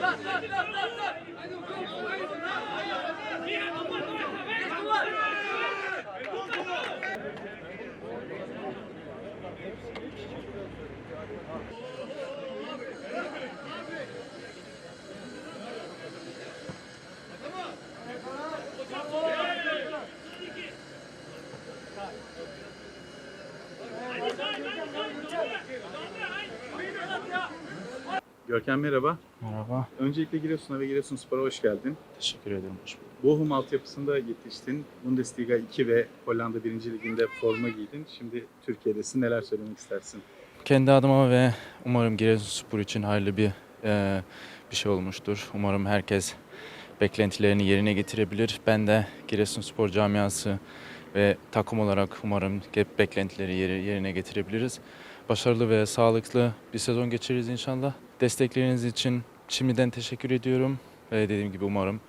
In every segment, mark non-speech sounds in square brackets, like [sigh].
لا لا لا لا Görkem merhaba. Merhaba, Öncelikle Giresun'a ve Giresunspor'a hoş geldin. teşekkür ederim. Hoş bulduk. Bochum altyapısında yetiştin. Bundesliga 2 ve Hollanda 1. Ligi'nde forma giydin. Şimdi Türkiye'desin. Neler söylemek istersin? Kendi adıma ve umarım Giresunspor için hayırlı bir e, bir şey olmuştur. Umarım herkes beklentilerini yerine getirebilir. Ben de Giresunspor camiası ve takım olarak umarım hep beklentileri yeri- yerine getirebiliriz. Başarılı ve sağlıklı bir sezon geçiririz inşallah. Destekleriniz için şimdiden teşekkür ediyorum ve dediğim gibi umarım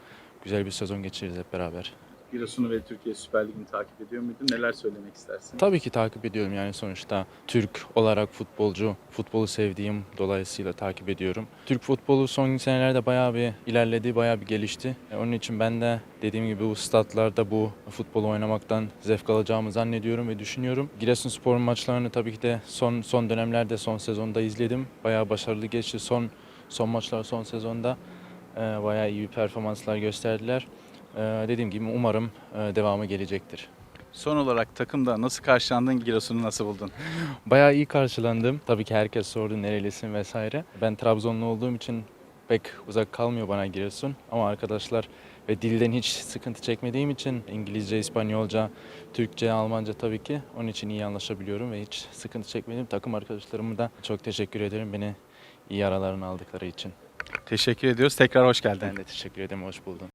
güzel bir sezon geçiririz hep beraber. Giresun'u ve Türkiye Süper Ligi'ni takip ediyor muydun? Neler söylemek istersin? Tabii ki takip ediyorum yani sonuçta Türk olarak futbolcu, futbolu sevdiğim dolayısıyla takip ediyorum. Türk futbolu son senelerde bayağı bir ilerledi, bayağı bir gelişti. E, Onun için ben de dediğim gibi bu statlarda bu futbolu oynamaktan zevk alacağımı zannediyorum ve düşünüyorum. Giresunspor'un maçlarını tabii ki de son son dönemlerde, son sezonda izledim. Bayağı başarılı geçti. Son son maçlar son sezonda e, bayağı iyi performanslar gösterdiler. E, dediğim gibi umarım e, devamı gelecektir. Son olarak takımda nasıl karşılandın? Giresun'u nasıl buldun? [laughs] Bayağı iyi karşılandım. Tabii ki herkes sordu nerelisin vesaire. Ben Trabzonlu olduğum için pek uzak kalmıyor bana Giresun. Ama arkadaşlar ve dilden hiç sıkıntı çekmediğim için İngilizce, İspanyolca, Türkçe, Almanca tabii ki onun için iyi anlaşabiliyorum ve hiç sıkıntı çekmedim. Takım arkadaşlarıma da çok teşekkür ederim beni iyi aralarına aldıkları için. Teşekkür ediyoruz. Tekrar hoş geldin. Ben de teşekkür ederim, hoş buldum.